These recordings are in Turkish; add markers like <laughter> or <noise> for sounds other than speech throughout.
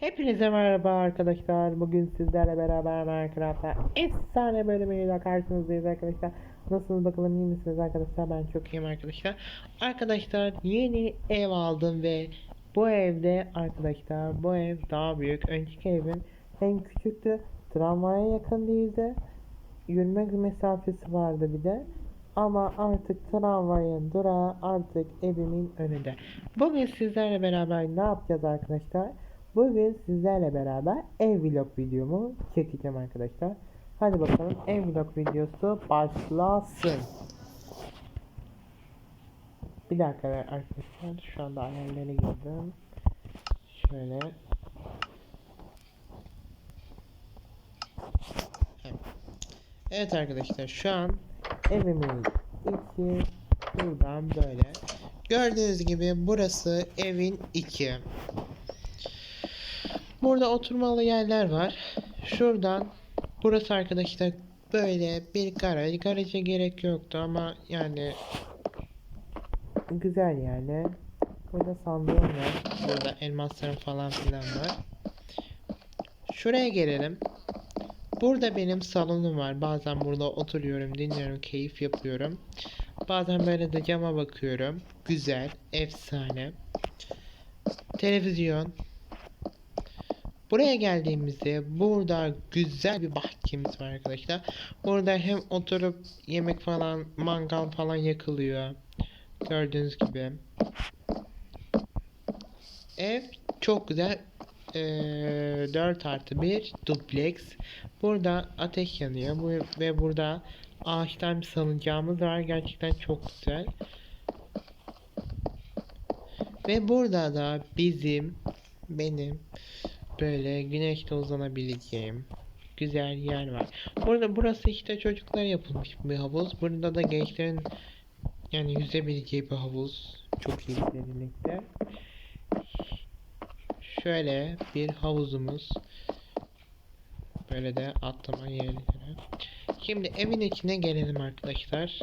Hepinize merhaba arkadaşlar. Bugün sizlerle beraber Minecraft'ta efsane bölümüyle karşınızdayız arkadaşlar. Nasılsınız bakalım iyi misiniz arkadaşlar? Ben çok iyiyim arkadaşlar. Arkadaşlar yeni ev aldım ve bu evde arkadaşlar bu ev daha büyük. Önceki evim en küçüktü. Tramvaya yakın değildi. Yürüme mesafesi vardı bir de. Ama artık tramvayın durağı artık evimin önünde. Bugün sizlerle beraber ne yapacağız arkadaşlar? Bugün sizlerle beraber ev vlog videomu çekeceğim arkadaşlar. Hadi bakalım ev vlog videosu başlasın. Bir dakika arkadaşlar şu anda ayarlara girdim. Şöyle. Evet. Arkadaşlar şu an evimin içi buradan böyle. Gördüğünüz gibi burası evin içi. Burada oturmalı yerler var. Şuradan burası arkadaşlar böyle bir garaj. Garaja gerek yoktu ama yani güzel yani. Burada sandığım var. Burada elmaslarım falan filan var. Şuraya gelelim. Burada benim salonum var. Bazen burada oturuyorum, dinliyorum, keyif yapıyorum. Bazen böyle de cama bakıyorum. Güzel, efsane. Televizyon. Buraya geldiğimizde burada güzel bir bahçemiz var arkadaşlar. Burada hem oturup yemek falan, mangal falan yakılıyor. Gördüğünüz gibi. Ev çok güzel. Ee, 4 artı 1 duplex. Burada ateş yanıyor. Bu, ve burada ağaçtan bir salıncağımız var. Gerçekten çok güzel. Ve burada da bizim benim böyle güneşte uzanabileceğim güzel yer var. Burada burası işte çocuklar yapılmış bir havuz. Burada da gençlerin yani yüzebileceği bir havuz. Çok iyi derinlikte. Şöyle bir havuzumuz. Böyle de atlama yerleri. Şimdi evin içine gelelim arkadaşlar.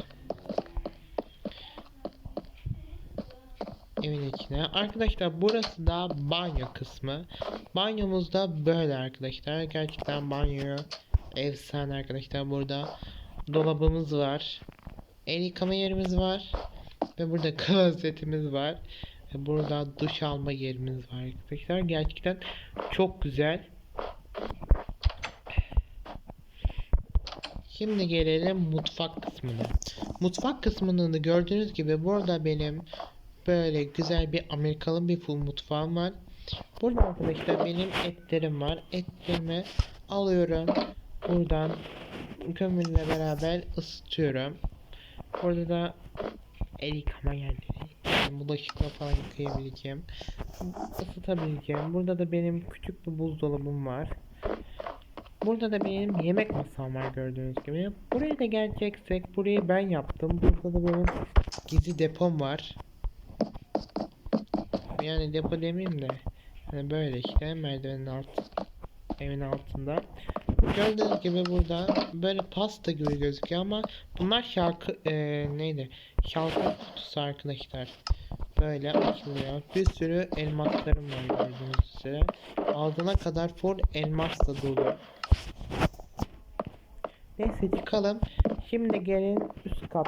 Evin içine. Arkadaşlar burası da banyo kısmı. Banyomuz da böyle arkadaşlar. Gerçekten banyo efsane arkadaşlar. Burada dolabımız var. El yıkama yerimiz var. Ve burada <laughs> klozetimiz var. Ve burada duş alma yerimiz var arkadaşlar. Gerçekten çok güzel. Şimdi gelelim mutfak kısmına. Mutfak kısmını gördüğünüz gibi burada benim böyle güzel bir Amerikalı bir full mutfağım var. Burada arkadaşlar benim etlerim var. Etlerimi alıyorum. Buradan kömürle beraber ısıtıyorum. Burada da el yıkama yerleri. Yani bulaşıkla falan yıkayabileceğim. ısıtabileceğim. Burada da benim küçük bir buzdolabım var. Burada da benim yemek masam var gördüğünüz gibi. Buraya da geleceksek burayı ben yaptım. Burada da benim gizli depom var. Yani depo demeyeyim de hani böyle işte merdivenin alt evin altında. Gördüğünüz gibi burada böyle pasta gibi gözüküyor ama bunlar şarkı e, neydi? Şarkı kutusu arkadaşlar. Böyle açılıyor. Bir sürü elmaslarım var gördüğünüz üzere. Ağzına kadar full elmasla dolu. Neyse çıkalım. Şimdi gelin üst kat.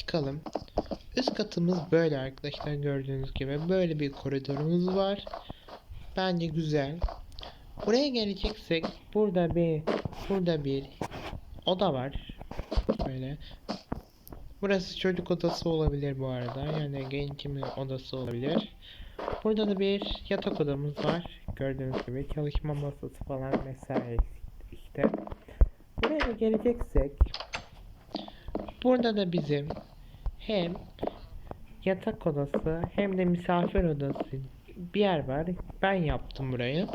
Çıkalım. Üst katımız böyle arkadaşlar gördüğünüz gibi. Böyle bir koridorumuz var. Bence güzel. Buraya geleceksek burada bir burada bir oda var. Böyle. Burası çocuk odası olabilir bu arada. Yani gençimin odası olabilir. Burada da bir yatak odamız var. Gördüğünüz gibi çalışma masası falan vesaire işte. Buraya geleceksek burada da bizim hem yatak odası hem de misafir odası bir yer var. Ben yaptım burayı.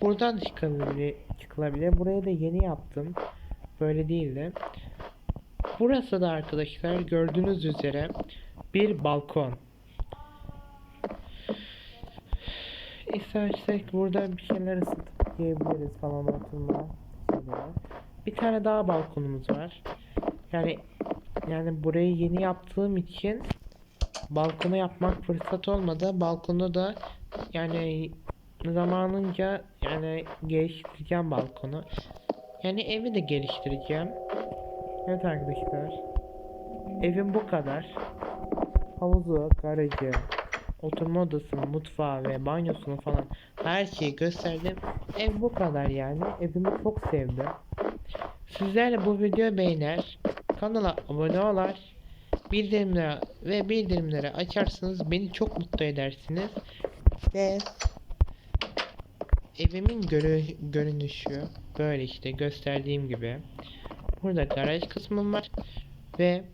Buradan çıkabilir, çıkılabilir. Burayı da yeni yaptım. Böyle değildi. Burası da arkadaşlar gördüğünüz üzere bir balkon. İstersek burada bir şeyler ısıtıp yiyebiliriz falan oturma şeyleri. Bir tane daha balkonumuz var. Yani yani burayı yeni yaptığım için balkona yapmak fırsat olmadı. Balkonu da yani zamanınca yani geliştireceğim balkonu. Yani evi de geliştireceğim. Evet arkadaşlar. Evim bu kadar. Havuzu, garajı, oturma odasını, mutfağı ve banyosunu falan her şeyi gösterdim. Ev bu kadar yani. Evimi çok sevdim. Sizler bu videoyu beğener, kanala abone olar, bildirimleri ve bildirimleri açarsanız beni çok mutlu edersiniz. Ve evimin görü görünüşü böyle işte gösterdiğim gibi. Burada garaj kısmım var ve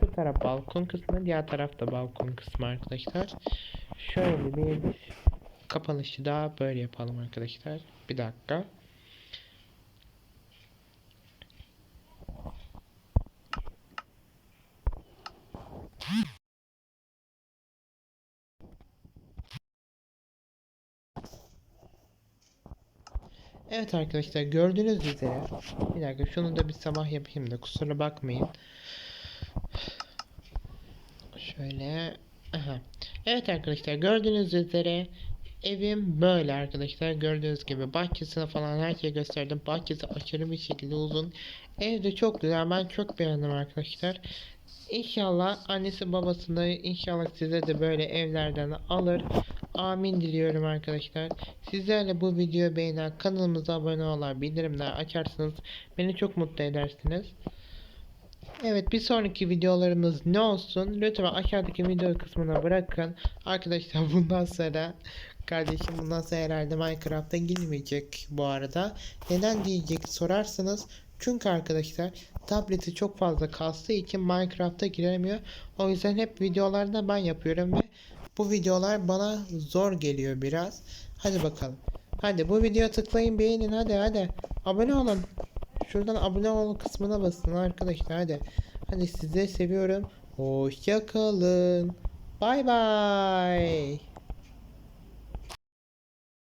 şu taraf balkon kısmı, diğer taraf da balkon kısmı arkadaşlar. Şöyle bir kapanışı daha böyle yapalım arkadaşlar. Bir dakika. Evet arkadaşlar gördüğünüz üzere bir dakika şunu da bir sabah yapayım da kusura bakmayın. Şöyle aha. Evet arkadaşlar gördüğünüz üzere evim böyle arkadaşlar gördüğünüz gibi bahçesine falan her şeyi gösterdim. Bahçesi aşırı bir şekilde uzun. Ev de çok güzel ben çok beğendim arkadaşlar. İnşallah annesi babasını inşallah size de böyle evlerden alır. Amin diliyorum arkadaşlar. Sizlerle bu videoyu beğenen kanalımıza abone olan bildirimler açarsanız beni çok mutlu edersiniz. Evet bir sonraki videolarımız ne olsun lütfen aşağıdaki video kısmına bırakın. Arkadaşlar <laughs> bundan sonra kardeşim bundan sonra herhalde Minecraft'a girmeyecek bu arada. Neden diyecek sorarsanız çünkü arkadaşlar tableti çok fazla kastığı için Minecraft'a giremiyor. O yüzden hep videolarda ben yapıyorum ve bu videolar bana zor geliyor biraz. Hadi bakalım. Hadi bu videoya tıklayın beğenin hadi hadi. Abone olun. Şuradan abone ol kısmına basın arkadaşlar hadi. Hadi sizi seviyorum. Hoşça kalın. Bay bay.